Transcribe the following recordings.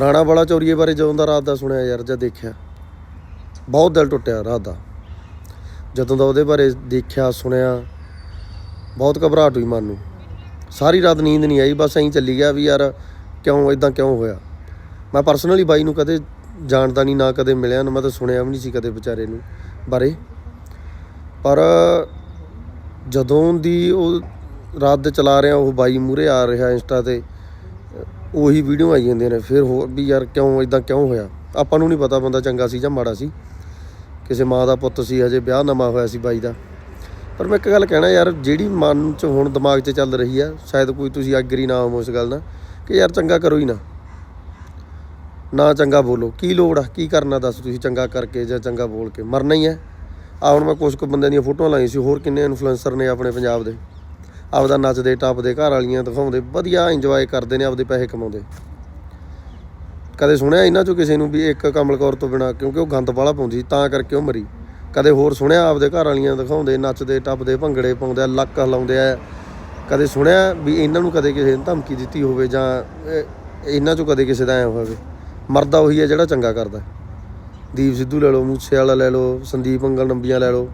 ਰਾਣਾ ਵਾਲਾ ਚੌਰੀਏ ਬਾਰੇ ਜਦੋਂ ਦਾ ਰਾਤ ਦਾ ਸੁਣਿਆ ਯਾਰ, ਜਾਂ ਦੇਖਿਆ। ਬਹੁਤ ਦਿਲ ਟੁੱਟਿਆ ਰਾਤ ਦਾ। ਜਦੋਂ ਦਾ ਉਹਦੇ ਬਾਰੇ ਦੇਖਿਆ, ਸੁਣਿਆ, ਬਹੁਤ ਘਬਰਾਹਟ ਹੋਈ ਮਨ ਨੂੰ। ਸਾਰੀ ਰਾਤ ਨੀਂਦ ਨਹੀਂ ਆਈ, ਬਸ ਐਂ ਚੱਲੀ ਗਿਆ ਵੀ ਯਾਰ ਕਿਉਂ ਇਦਾਂ ਕਿਉਂ ਹੋਇਆ। ਮੈਂ ਪਰਸਨਲੀ ਬਾਈ ਨੂੰ ਕਦੇ ਜਾਣਦਾ ਨਹੀਂ, ਨਾ ਕਦੇ ਮਿਲਿਆ, ਨਾ ਮੈਂ ਤਾਂ ਸੁਣਿਆ ਵੀ ਨਹੀਂ ਸੀ ਕਦੇ ਵਿਚਾਰੇ ਨੂੰ ਬਾਰੇ। ਪਰ ਜਦੋਂ ਦੀ ਉਹ ਰਾਤ ਦੇ ਚਲਾ ਰਿਹਾ, ਉਹ ਬਾਈ ਮੂਰੇ ਆ ਰਿਹਾ ਇੰਸਟਾ ਤੇ ਉਹੀ ਵੀਡੀਓ ਆਈ ਜਾਂਦੀਆਂ ਨੇ, ਫਿਰ ਹੋਰ ਵੀ ਯਾਰ ਕਿਉਂ ਇਦਾਂ ਕਿਉਂ ਹੋਇਆ? ਆਪਾਂ ਨੂੰ ਨਹੀਂ ਪਤਾ ਬੰਦਾ ਚੰਗਾ ਸੀ ਜਾਂ ਮਾੜਾ ਸੀ। ਕਿਸੇ ਮਾਂ ਦਾ ਪੁੱਤ ਸੀ, ਹਜੇ ਵਿਆਹ ਨਵਾਂ ਹੋਇਆ ਸੀ ਬਾਈ ਦਾ। ਪਰ ਮੈਂ ਇੱਕ ਗੱਲ ਕਹਿਣਾ ਯਾਰ, ਜਿਹੜੀ ਮਨ 'ਚ ਹੁਣ ਦਿਮਾਗ 'ਚ ਚੱਲ ਰਹੀ ਆ, ਸ਼ਾਇਦ ਕੋਈ ਤੁਸੀਂ ਐਗਰੀ ਨਾ ਹੋਵੋ ਇਸ ਗੱਲ ਨਾਲ, ਕਿ ਯਾਰ ਚੰਗਾ ਕਰੋ ਹੀ ਨਾ। ਨਾ ਚੰਗਾ ਬੋਲੋ। ਕੀ ਲੋੜ ਆ? ਕੀ ਕਰਨਾ ਦੱਸ ਤੁਸੀਂ ਚੰਗਾ ਕਰਕੇ ਜਾਂ ਚੰਗਾ ਬੋਲ ਕੇ? ਮਰਨਾ ਹੀ ਹੈ ਆ ਹੁਣ ਮੈਂ ਕੁਝ ਕੁ ਬੰਦਿਆਂ ਦੀਆਂ ਫੋਟੋਆਂ ਲਾਈਆਂ ਸੀ, ਹੋਰ ਕਿੰਨੇ ਇਨਫਲੂਐਂਸਰ ਨੇ ਆਪਣੇ ਪੰਜਾਬ ਦੇ। ਆਪਦਾ ਨੱਚਦੇ ਟੱਪਦੇ ਘਰ ਵਾਲੀਆਂ ਦਿਖਾਉਂਦੇ ਵਧੀਆ ਇੰਜੋਏ ਕਰਦੇ ਨੇ ਆਪਦੇ ਪੈਸੇ ਕਮਾਉਂਦੇ। ਕਦੇ ਸੁਣਿਆ ਇਹਨਾਂ ਚੋਂ ਕਿਸੇ ਨੂੰ ਵੀ ਇੱਕ ਕਮਲ ਕੌਰ ਤੋਂ ਬਿਨਾ ਕਿਉਂਕਿ ਉਹ ਗੰਦ ਵਾਲਾ ਪਾਉਂਦੀ ਸੀ ਤਾਂ ਕਰਕੇ ਉਹ ਮਰੀ। ਕਦੇ ਹੋਰ ਸੁਣਿਆ ਆਪਦੇ ਘਰ ਵਾਲੀਆਂ ਦਿਖਾਉਂਦੇ ਨੱਚਦੇ ਟੱਪਦੇ ਭੰਗੜੇ ਪਾਉਂਦੇ ਆ, ਲੱਕ ਹਿਲਾਉਂਦੇ ਆ। ਕਦੇ ਸੁਣਿਆ ਵੀ ਇਹਨਾਂ ਨੂੰ ਕਦੇ ਕਿਸੇ ਨੇ ਧਮਕੀ ਦਿੱਤੀ ਹੋਵੇ ਜਾਂ ਇਹਨਾਂ ਚੋਂ ਕਦੇ ਕਿਸੇ ਦਾ ਐ ਹੋਵੇ ਮਰਦਾ ਉਹੀ ਹੈ ਜਿਹੜਾ ਚੰਗਾ ਕਰਦਾ। ਦੀਪ ਸਿੱਧੂ ਲੈ ਲਓ ਮੂਸੇ ਵਾਲਾ ਲੈ ਲਓ ਸੰਦੀਪ ਅੰਗਲ ਨੰਬੀਆਂ ਲੈ ਲਓ।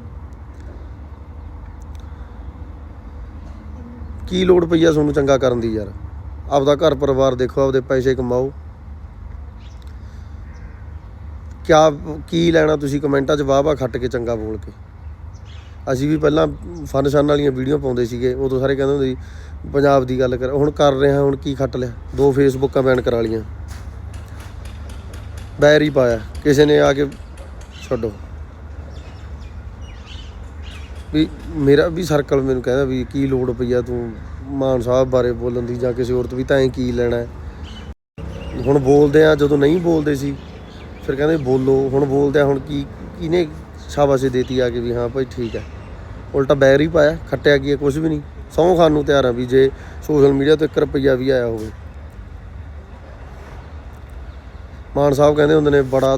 ਕੀ ਲੋੜ ਪਈ ਆ ਤੁਹਾਨੂੰ ਚੰਗਾ ਕਰਨ ਦੀ ਯਾਰ? ਆਪਦਾ ਘਰ ਪਰਿਵਾਰ ਦੇਖੋ, ਆਪਦੇ ਪੈਸੇ ਕਮਾਓ। ਕਿਆ, ਕੀ ਲੈਣਾ ਤੁਸੀਂ ਕਮੈਂਟਾਂ 'ਚ ਵਾਹ ਵਾਹ ਖੱਟ ਕੇ ਚੰਗਾ ਬੋਲ ਕੇ? ਅਸੀਂ ਵੀ ਪਹਿਲਾਂ ਫਨ ਸ਼ਨ ਵਾਲੀਆਂ ਵੀਡੀਓ ਪਾਉਂਦੇ ਸੀਗੇ, ਉਦੋਂ ਸਾਰੇ ਕਹਿੰਦੇ ਹੁੰਦੇ ਸੀ, ਪੰਜਾਬ ਦੀ ਗੱਲ ਕਰ, ਹੁਣ ਕਰ ਰਹੇ ਹਾਂ ਹੁਣ ਕੀ ਖੱਟ ਲਿਆ? ਦੋ ਫੇਸਬੁੱਕਾਂ ਬੈਨ ਕਰਾ ਲੀਆਂ ਬੈਰ ਹੀ ਪਾਇਆ। ਕਿਸੇ ਨੇ ਆ ਕੇ ਛੱਡੋ। ਵੀ ਮੇਰਾ ਵੀ ਸਰਕਲ ਮੈਨੂੰ ਕਹਿੰਦਾ ਵੀ ਕੀ ਲੋੜ ਪਈ ਆ ਤੂੰ ਮਾਨ ਸਾਹਿਬ ਬਾਰੇ ਬੋਲਣ ਦੀ ਜਾਂ ਕਿਸੇ ਹੋਰ ਤੋਂ ਵੀ ਤਾਂ ਐਂ ਕੀ ਲੈਣਾ ਹੁਣ ਬੋਲਦੇ ਆ, ਜਦੋਂ ਨਹੀਂ ਬੋਲਦੇ ਸੀ, ਫਿਰ ਕਹਿੰਦੇ ਬੋਲੋ, ਹੁਣ ਬੋਲਦੇ ਆ, ਹੁਣ ਕੀ ਕਿਨੇ ਸ਼ਾਬਾਸ਼ੀ ਦੇਤੀ ਆ ਕੇ ਵੀ ਹਾਂ ਭਾਈ ਠੀਕ ਹੈ। ਉਲਟਾ ਬੈਰ ਹੀ ਪਾਇਆ, ਖੱਟਿਆ ਕੀ ਕੁਝ ਵੀ ਨਹੀਂ। ਸਹੁੰ ਖਾਣ ਨੂੰ ਤਿਆਰ ਆ ਵੀ ਜੇ ਸੋਸ਼ਲ ਮੀਡੀਆ ਤੇ 1 ਰੁਪਈਆ ਵੀ ਆਇਆ ਹੋਵੇ। ਮਾਨ ਸਾਹਿਬ ਕਹਿੰਦੇ ਹੁੰਦੇ ਨੇ, ਬੜਾ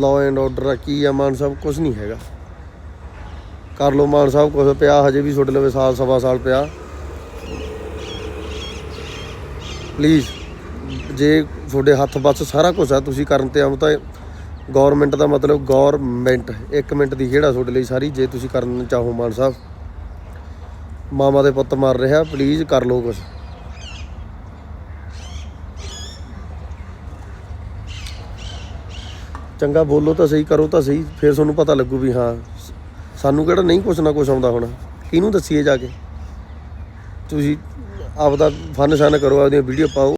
ਲਾਅ ਐਂਡ ਆਰਡਰ ਆ, ਕੀ ਆ ਮਾਨ ਸਾਹਿਬ ਕੁਝ ਨਹੀਂ ਹੈਗਾ। ਕਰ ਲਓ ਮਾਨ ਸਾਹਿਬ ਕੁਝ ਪਿਆ, ਹਜੇ ਵੀ ਛੁੱਟ ਲਵੇ ਸਾਲ, ਸਵਾ ਸਾਲ ਪਿਆ। ਪਲੀਜ਼ ਜੇ ਤੁਹਾਡੇ ਹੱਥ ਬਸ ਸਾਰਾ ਕੁਝ ਆ, ਤੁਸੀਂ ਕਰਨ ਤੇ ਆਉਂ ਤਾਂ ਗਵਰਨਮੈਂਟ ਦਾ ਮਤਲਬ ਗਵਰਨਮੈਂਟ 1 ਮਿੰਟ ਦੀ ਖੇੜਾ ਤੁਹਾਡੇ ਲਈ ਸਾਰੀ, ਜੇ ਤੁਸੀਂ ਕਰਨ ਚਾਹੋ ਮਾਨ ਸਾਹਿਬ। ਮਾਮਾ ਦੇ ਪੁੱਤ ਮਰ ਰਿਹਾ ਪਲੀਜ਼ ਕਰ ਲਓ ਕੁਝ ਚੰਗਾ ਬੋਲੋ ਤਾਂ ਸਹੀ, ਕਰੋ ਤਾਂ ਸਹੀ, ਫਿਰ ਤੁਹਾਨੂੰ ਪਤਾ ਲੱਗੂ ਵੀ ਹਾਂ ਸਾਨੂੰ ਕਿਹੜਾ ਨਹੀਂ ਕੁਛ ਨਾ ਕੁਛ ਆਉਂਦਾ ਹੋਣਾ। ਕਿਹਨੂੰ ਦੱਸੀਏ ਜਾ ਕੇ? ਤੁਸੀਂ ਆਪਦਾ ਫਨ ਸ਼ਨ ਕਰੋ, ਆਪਦੀਆਂ ਵੀਡੀਓ ਪਾਓ।